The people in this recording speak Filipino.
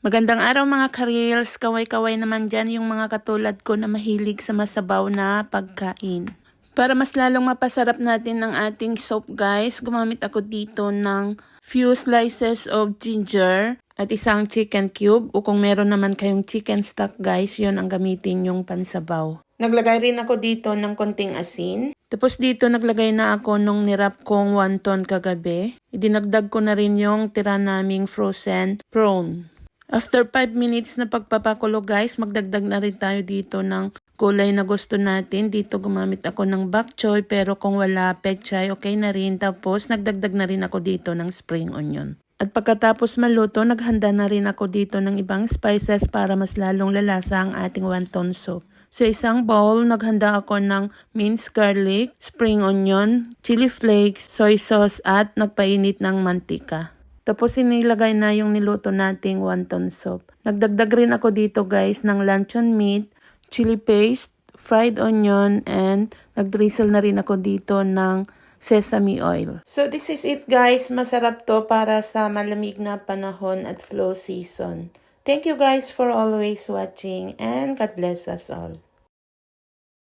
Magandang araw mga karils, kaway-kaway naman dyan yung mga katulad ko na mahilig sa masabaw na pagkain. Para mas lalong mapasarap natin ang ating soap guys, gumamit ako dito ng few slices of ginger at isang chicken cube o kung meron naman kayong chicken stock guys, yon ang gamitin yung pansabaw. Naglagay rin ako dito ng konting asin. Tapos dito naglagay na ako nung nirap kong wonton kagabi. Idinagdag ko na rin yung tira naming frozen prawn. After 5 minutes na pagpapakulo guys, magdagdag na rin tayo dito ng kulay na gusto natin. Dito gumamit ako ng bok choy pero kung wala pechay, okay na rin. Tapos nagdagdag na rin ako dito ng spring onion. At pagkatapos maluto, naghanda na rin ako dito ng ibang spices para mas lalong lalasa ang ating wonton soup. Sa isang bowl, naghanda ako ng minced garlic, spring onion, chili flakes, soy sauce at nagpainit ng mantika. Tapos inilagay na yung niluto nating wonton soup. Nagdagdag rin ako dito guys ng luncheon meat, chili paste, fried onion, and nagdrizzle na rin ako dito ng sesame oil. So this is it guys. Masarap to para sa malamig na panahon at flow season. Thank you guys for always watching and God bless us all.